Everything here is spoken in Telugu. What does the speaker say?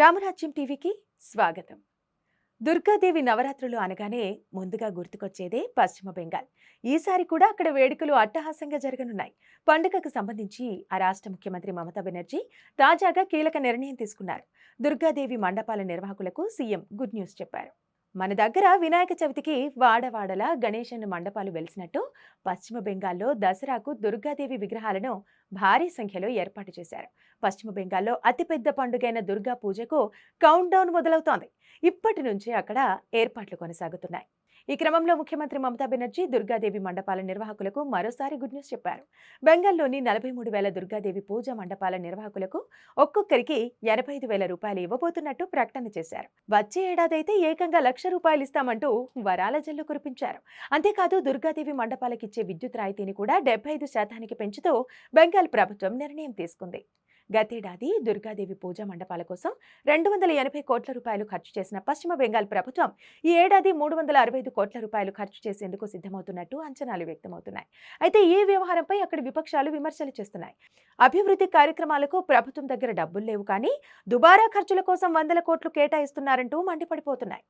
రామరాజ్యం టీవీకి స్వాగతం. దుర్గాదేవి నవరాత్రులు అనగానే ముందుగా గుర్తుకొచ్చేదే పశ్చిమ బెంగాల్. ఈసారి కూడా అక్కడ వేడుకలు అట్టహాసంగా జరగనున్నాయి. పండుగకు సంబంధించి ఆ రాష్ట్ర ముఖ్యమంత్రి మమతా బెనర్జీ తాజాగా కీలక నిర్ణయం తీసుకున్నారు. దుర్గాదేవి మండపాల నిర్వాహకులకు సీఎం గుడ్ న్యూస్ చెప్పారు. మన దగ్గర వినాయక చవితికి వాడవాడలా గణేశన్ మండపాలు వెలిసినట్టు పశ్చిమ బెంగాల్లో దసరాకు దుర్గాదేవి విగ్రహాలను భారీ సంఖ్యలో ఏర్పాటు చేశారు. పశ్చిమ బెంగాల్లో అతిపెద్ద పండుగైన దుర్గా పూజకు కౌంట్ డౌన్ మొదలవుతోంది. ఇప్పటి నుంచి అక్కడ ఏర్పాట్లు కొనసాగుతున్నాయి. ఈ క్రమంలో ముఖ్యమంత్రి మమతా బెనర్జీ దుర్గాదేవి మండపాల నిర్వాహకులకు మరోసారి గుడ్ న్యూస్ చెప్పారు. బెంగాల్లోని నలభై మూడు వేల దుర్గాదేవి పూజ మండపాల నిర్వాహకులకు ఒక్కొక్కరికి ఎనభై ఐదు వేల రూపాయలు ఇవ్వబోతున్నట్టు ప్రకటన చేశారు. వచ్చే ఏడాదైతే ఏకంగా లక్ష రూపాయలు ఇస్తామంటూ వరాల జల్లు కురిపించారు. అంతేకాదు దుర్గాదేవి మండపాలకిచ్చే విద్యుత్ రాయితీని కూడా డెబ్బై ఐదు శాతానికి పెంచుతూ బెంగాల్ ప్రభుత్వం నిర్ణయం తీసుకుంది. గతేడాది దుర్గాదేవి పూజా మండపాల కోసం రెండు వందల ఎనభై కోట్ల రూపాయలు ఖర్చు చేసిన పశ్చిమ బెంగాల్ ప్రభుత్వం ఈ ఏడాది మూడు వందల అరవై ఐదు కోట్ల రూపాయలు ఖర్చు చేసేందుకు సిద్ధమవుతున్నట్టు అంచనాలు వ్యక్తమవుతున్నాయి. అయితే ఈ వ్యవహారంపై అక్కడి విపక్షాలు విమర్శలు చేస్తున్నాయి. అభివృద్ధి కార్యక్రమాలకు ప్రభుత్వం దగ్గర డబ్బులు లేవు కానీ దుబారా ఖర్చుల కోసం వందల కోట్లు కేటాయిస్తున్నారంటూ మండిపడిపోతున్నాయి.